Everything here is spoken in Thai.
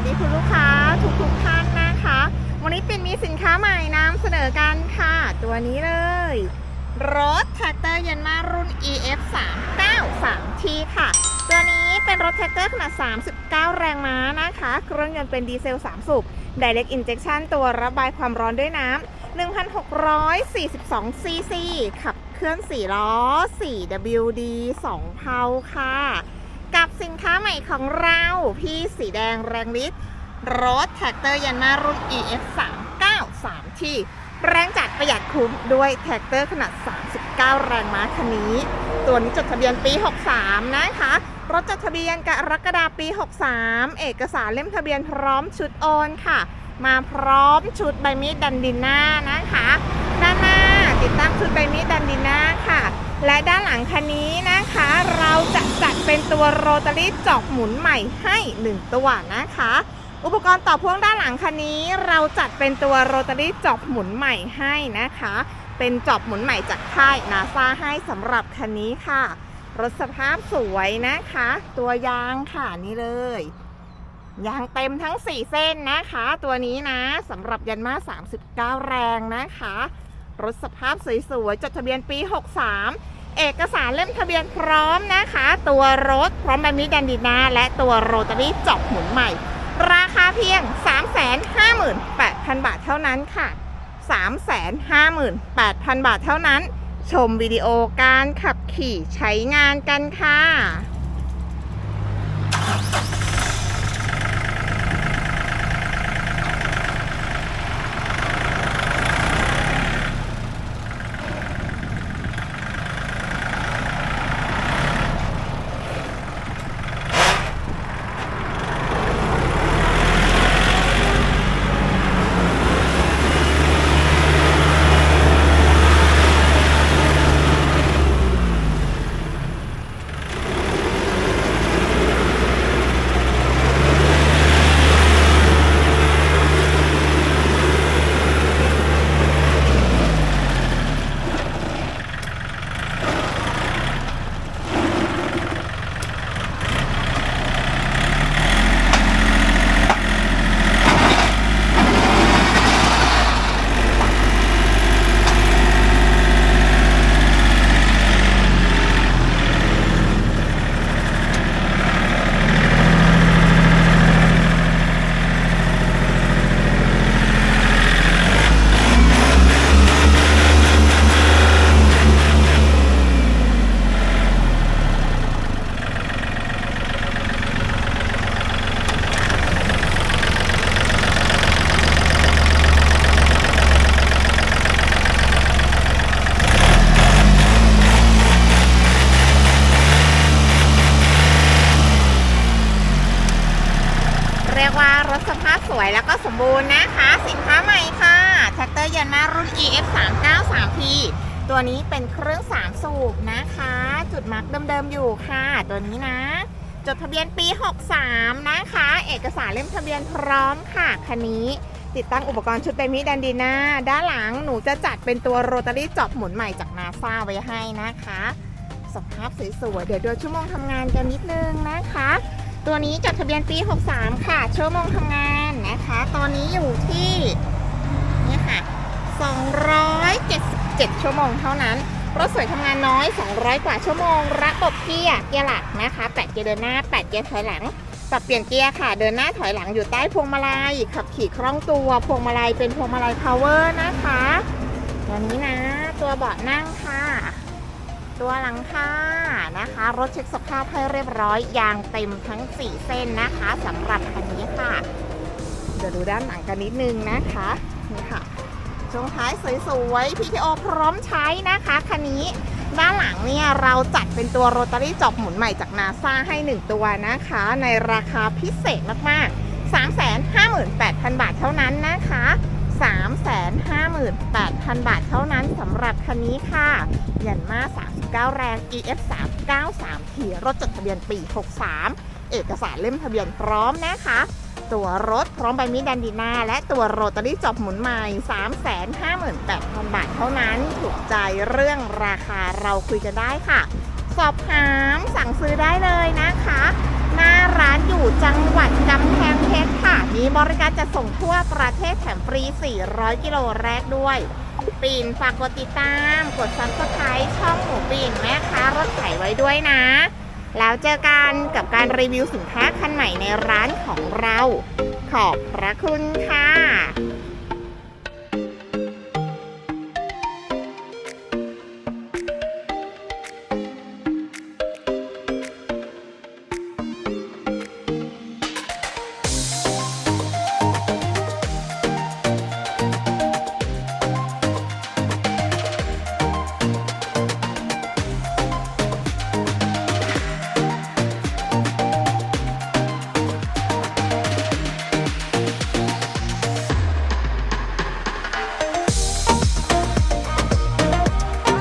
วัสดีคุณลูกค้าทุกทุกๆท่านนะคะ วันนี้ป็นมีสินค้าใหม่นำเสนอกันค่ะ ตัวนี้เลย รถแท็กเตอร์ยันมารุ่น EF 3 9 3 T ค่ะ ตัวนี้เป็นรถแท็กเตอร์ขนาด 39 แรงม้านะคะ เครื่องยนต์เป็นดีเซล 3 สูบ Direct Injection ตัวระบายความร้อนด้วยน้ำ1,642 cc ขับเคลื่อน4ล้อ 4 WD 2เพาค่ะ กับสินค้าใหม่ของเรา พี่สีแดงแรงฤทธิ์รถแท็กเตอร์ยันมารุ่น EF 3 9 3ที่แรงจัดประหยัดคุ้มด้วยแท็กเตอร์ขนาด 39 แรงม้าคันนี้ ตัวนี้จดทะเบียนปี 63 นะคะ รถจดทะเบียนกรกฎาปี 63 เอกสารเล่มทะเบียนพร้อมชุดโอนค่ะ มาพร้อมชุดใบมีดดันดินหน้านะคะ ด้านหน้าติดตั้งชุดใบมีดดันดินหน้าค่ะ และด้านหลังคันนี้นะคะ เราจะจัดเป็นตัวโรตารี่จอบหมุนใหม่ให้ 1 ตัวนะคะ อุปกรณ์ต่อพ่วงด้านหลังคันนี้ เราจัดเป็นตัวโรตารี่จอบหมุนใหม่ให้นะคะ เป็นจอบหมุนใหม่จากค่ายนาซาให้สำหรับคันนี้ค่ะ รถสภาพสวยนะคะ ตัวยางค่ะนี่เลยยางเต็มทั้ง 4 เส้นนะคะ ตัวนี้นะสำหรับยันมา39 แรงนะคะ รถสภาพสวยๆ จดทะเบียนปี 63 เอกสารเล่มทะเบียนพร้อมนะคะ ตัวรถพร้อมใบมีดดันดีนา และตัวโรตารี่จอบหมุนใหม่ ราคาเพียง 358,000 บาทเท่านั้นค่ะ 358,000 บาทเท่านั้น ชมวิดีโอการขับขี่ใช้งานกันค่ะ วยแล้วก็สมบูรณ์นะคะ สินค้าใหม่ค่ะแท็กเตอร์ยันมารุ่น EF 3 9 3 P ตัวนี้เป็นเครื่อง3สูบนะคะ จุดมาร์กเดิมๆอยู่ค่ะ ตัวนี้นะ จดทะเบียนปี 63 นะคะ เอกสารเล่มทะเบียนพร้อมค่ะคันนี้ติดตั้งอุปกรณ์ชุดไดมิดันดีนาด้านหลังหนูจะจัดเป็นตัวโรตารี่จอบหมุนใหม่จากนาซาไว้ให้นะคะ สภาพสวยๆ เดี๋ยวดูชั่วโมงทำงานกันนิดนึงนะคะ ตัวนี้จดทะเบียนปี 63 ค่ะ ชั่วโมงทำงานนะคะ ตอนนี้อยู่ที่นี่ค่ะ 277 ชั่วโมงเท่านั้น รถสวยทำงานน้อย 200 กว่าชั่วโมง ระบบเกียร์เกียร์หลักนะคะ 8 เกียร์เดินหน้า 8 เกียร์ถอยหลัง ปรับเปลี่ยนเกียร์ค่ะ เดินหน้าถอยหลังอยู่ใต้พวงมาลัย ขับขี่คล่องตัว พวงมาลัยเป็นพวงมาลัยพาวเวอร์นะคะ ตัวนี้นะ ตัวเบาะนั่งค่ะ ตัวหลังคานะคะ รถเช็คสภาพให้เรียบร้อยยางเต็มทั้ง 4 เส้นนะคะสำหรับคันนี้ค่ะ เดี๋ยวดูด้านหลังกันนิดนึงนะคะนี่ค่ะช่วงท้ายสวยๆ PTO พร้อมใช้นะคะคันนี้ด้านหลังเนี่ยเราจัดเป็นตัวโรตารี่จอบหมุนใหม่จากนาซาให้ 1 ตัวนะคะ ในราคาพิเศษมากๆ 358,000 บาทเท่านั้นนะคะ 358,000 บาทเท่านั้นสำหรับคันนี้ค่ะยันมา39 แรง EF 393ทีรถจดทะเบียนปี 63 เอกสารเล่มทะเบียนพร้อมนะคะ ตัวรถพร้อมใบมีดดันดีนาและตัวโรตารี่จอบหมุนใหม่ 358,000 บาทเท่านั้น ถูกใจเรื่องราคาเราคุยกันได้ค่ะ สอบถามสั่งซื้อได้เลยนะคะ หน้าร้านอยู่จังหวัดกำแพง เพชรค่ะมีบริการจะส่งทั่วประเทศแถมฟรี 400 กิโลแรกด้วย ปีนฝากกดติดตาม กดซับสไครต์ช่องหมูปีนแม่ค้ารถไถไว้ด้วยนะ แล้วเจอกันกับการรีวิวสินค้าคันใหม่ในร้านของเรา ขอบพระคุณค่ะ